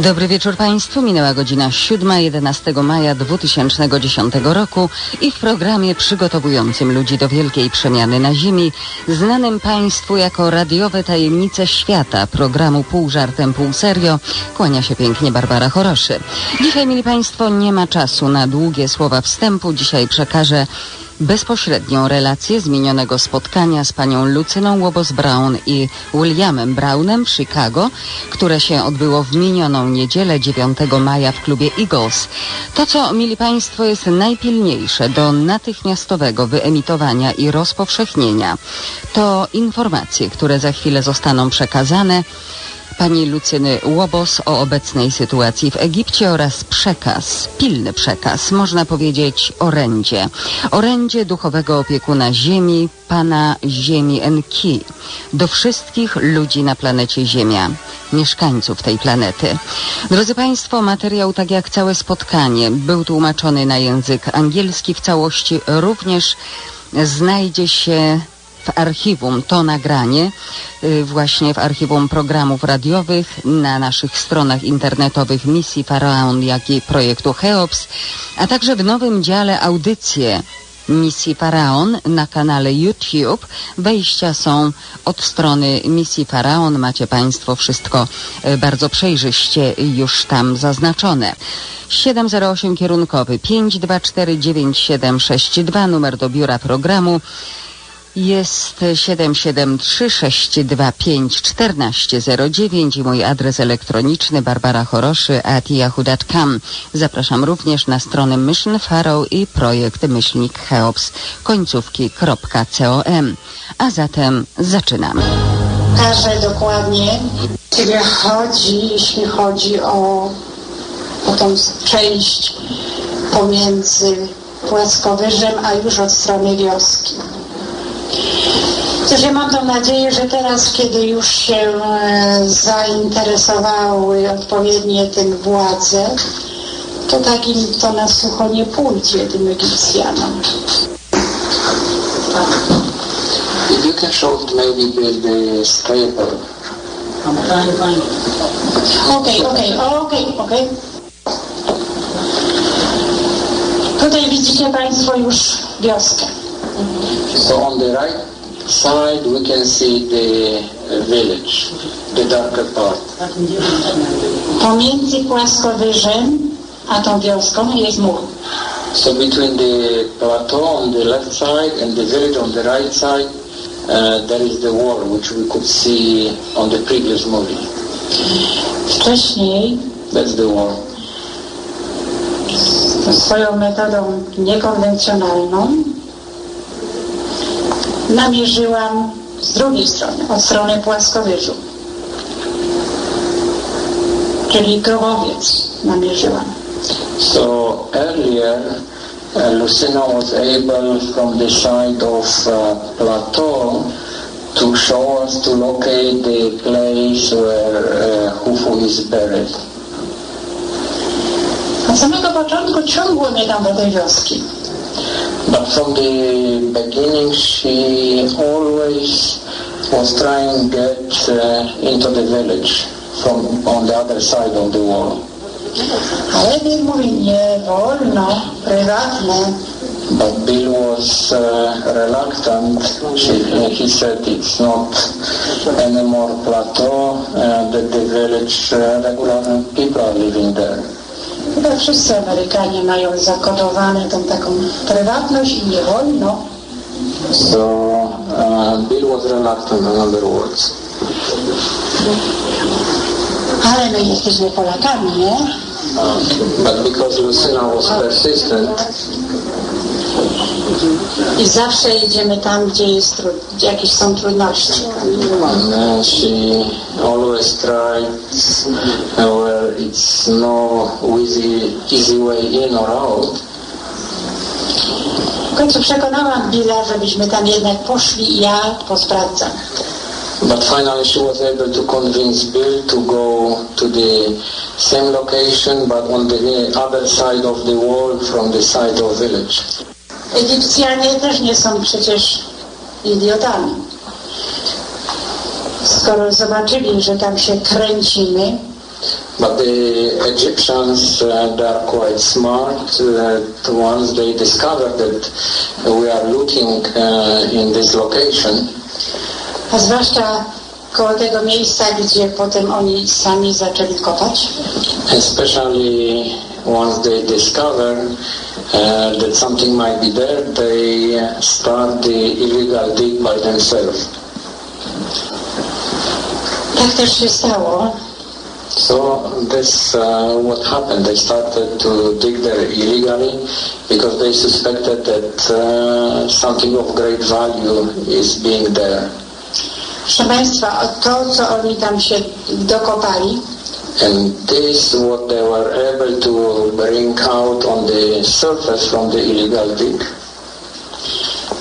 Dobry wieczór Państwu. Minęła godzina 7, 11 maja 2010 roku i w programie przygotowującym ludzi do wielkiej przemiany na Ziemi, znanym Państwu jako radiowe tajemnice świata programu Pół żartem, pół serio, kłania się pięknie Barbara Choroszy. Dzisiaj, mili Państwo, nie ma czasu na długie słowa wstępu. Dzisiaj przekażę bezpośrednią relację z minionego spotkania z panią Lucyną Łobos-Brown i Williamem Brownem w Chicago, które się odbyło w minioną niedzielę 9 maja w klubie Eagles. To, co, mili Państwo, jest najpilniejsze do natychmiastowego wyemitowania i rozpowszechnienia, to informacje, które za chwilę zostaną przekazane pani Lucyny Łobos o obecnej sytuacji w Egipcie oraz przekaz, pilny przekaz, można powiedzieć orędzie. Orędzie duchowego opiekuna Ziemi, pana Ziemi Enki, do wszystkich ludzi na planecie Ziemia, mieszkańców tej planety. Drodzy Państwo, materiał, tak jak całe spotkanie, był tłumaczony na język angielski w całości, również znajdzie się w archiwum to nagranie, y, właśnie w archiwum programów radiowych, na naszych stronach internetowych Misji Faraon, jak i projektu Cheops, a także w nowym dziale audycje Misji Faraon na kanale YouTube. Wejścia są od strony Misji Faraon. Macie Państwo wszystko y, bardzo przejrzyście już tam zaznaczone. 708 kierunkowy 524 9762 numer do biura programu. Jest 773-625-1409 i mój adres elektroniczny barbarachoroszy at yahoo.com. Zapraszam również na stronę Mission Faro i projekt myślnik Cheops końcówki.com. A zatem zaczynamy. Każę dokładnie, kiedy chodzi, jeśli chodzi o, o tą część pomiędzy płaskowyżem, a już od strony wioski. Cóż, ja mam tą nadzieję, że teraz, kiedy już się e, zainteresowały odpowiednie tym władze, to tak im to na sucho nie pójdzie, tym Egipcjanom. If you can show maybe with the scraper. Okej, okej, okej, okej. Tutaj widzicie Państwo już wioskę. So on the right side we can see the uh, village, the darker part. Pomiędzy płaskowyżem a tą wioską jest mur. So between the plateau on the left side and the village on the right side, uh, there is the wall which we could see on the previous movie. Wcześniej That's the wall. swoją metodą niekonwencjonalną namierzyłam z drugiej strony, od strony płaskowyżu. Czyli grobowiec namierzyłam. So earlier, uh, Lucina was able from the side of uh, plateau to show us to locate the place where uh, Hufu is buried. Od samego początku ciągło mnie tam do tej wioski. From the beginning, she always was trying to get uh, into the village from on the other side of the wall. But Bill was uh, reluctant. She, he said it's not anymore plateau, uh, that the village uh, regular people are living there. Chyba wszyscy Amerykanie mają zakodowane tą taką prywatność i nie wolno. So uh, Bill was reluctant, in other words. Ale my jesteśmy Polakami, nie? But because Lucina was persistent, I zawsze idziemy tam, gdzie, jest trud, gdzie jakieś są trudności. she always uh, where it's no easy, easy way in or out. W końcu przekonałam Billa, żebyśmy tam jednak poszli i ja posprawdzam. But finally she was able to convince Bill to go to the same location but on the other side of the wall from the side of village. Egipcjanie też nie są przecież idiotami. Skoro zobaczyli, że tam się kręcimy, But the Egyptians, uh, they are quite smart. Uh, once they discovered that we are looking uh, in this location, A zwłaszcza koło tego miejsca, gdzie potem oni sami zaczęli kopać. especially once they discover uh, that something might be there, they start the illegal dig by themselves. Tak też się stało. So this uh, what happened. They started to dig there illegally because they suspected that uh, something of great value is being there. Proszę Państwa, to, co oni tam się dokopali, And this what they were able to bring out on the surface from the illegal dig.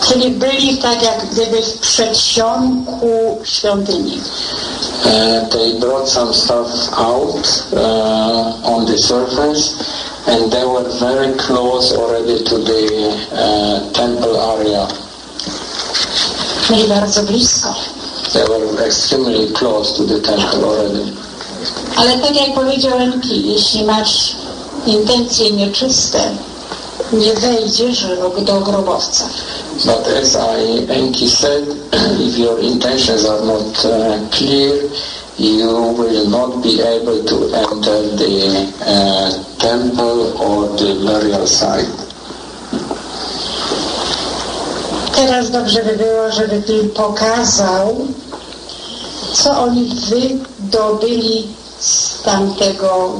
czyli byli tak jak gdyby w przedsionku świątyni. Uh, they brought some stuff out uh, on the surface and they were very close already to the uh, temple area. Byli bardzo blisko. They were extremely close to the temple already. Ale tak jak powiedział Enki, jeśli masz intencje nieczyste, nie wejdziesz do grobowca. But as I Enki said, if your intentions are not uh, clear, you will not be able to enter the uh, temple or the burial site. Teraz dobrze by było, żeby Ty pokazał, co oni wydobyli z tamtego.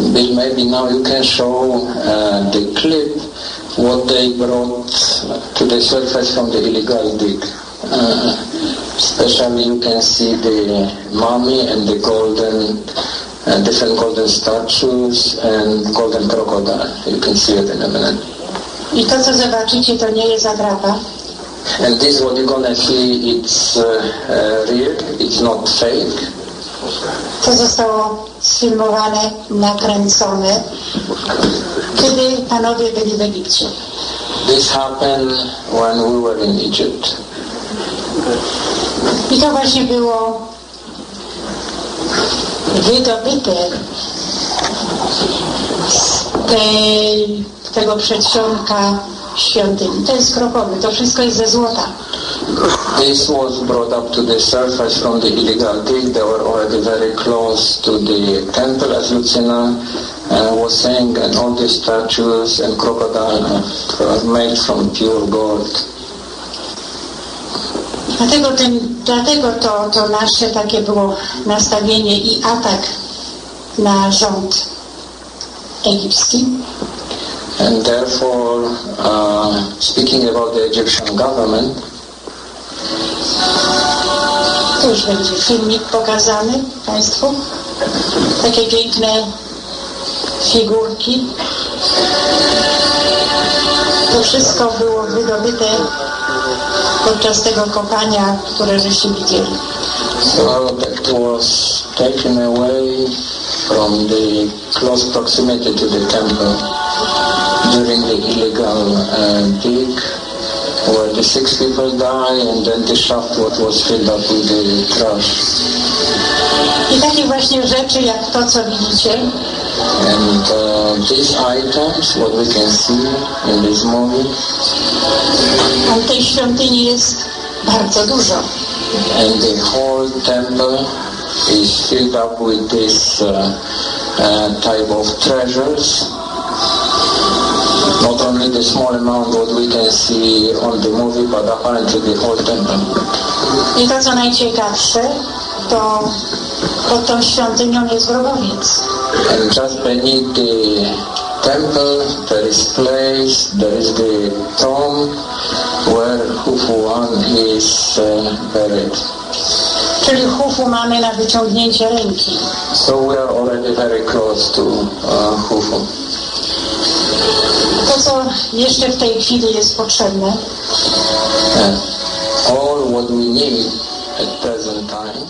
Bill, maybe now you can show uh, the clip what they brought to the surface from the illegal dig. Uh, especially you can see the mummy and the golden, uh, different golden statues and golden crocodile. You can see it in a minute. I to, co zobaczycie, to nie jest atrapa, And this what you're gonna see, it's uh, uh, real, it's not fake. to zostało sfilmowane, nakręcone, kiedy panowie byli w Egipcie. This happened when we were in Egypt. I to właśnie było wydobyte z tej, tego przedsionka świątyni. To jest krokowy, to wszystko jest ze złota. This was brought up to the surface from the illegal dig. They were already very close to the temple, as Lucina uh, was saying, and all the statues and crocodile are made from pure gold. Dlatego, ten, dlatego to, to nasze takie było nastawienie i atak na rząd egipski. And therefore, uh, speaking about the Egyptian government, już będzie filmik pokazany Państwu. Takie piękne figurki. To wszystko było wydobyte podczas tego kopania, które żeście widzieli. so that was taken away from the close proximity to the temple during the illegal uh, dig where the six people die and then the shaft what was filled up with the trash. I takie właśnie rzeczy jak to, co widzicie, And uh, these items, what we can see in this movie, tej świątyni jest bardzo dużo. and the whole temple is filled up with this uh, uh, type of treasures. Not only the small amount what we can see on the movie, but apparently the whole temple. I to, co najciekawsze, to pod tą świątynią jest grobowiec. And just beneath the temple, there is place, there is the tomb where Hufu is uh, buried. Czyli Hufu mamy na wyciągnięcie ręki. So we are already very close to uh, Hufu. To, co jeszcze w tej chwili jest potrzebne, all what we need at present time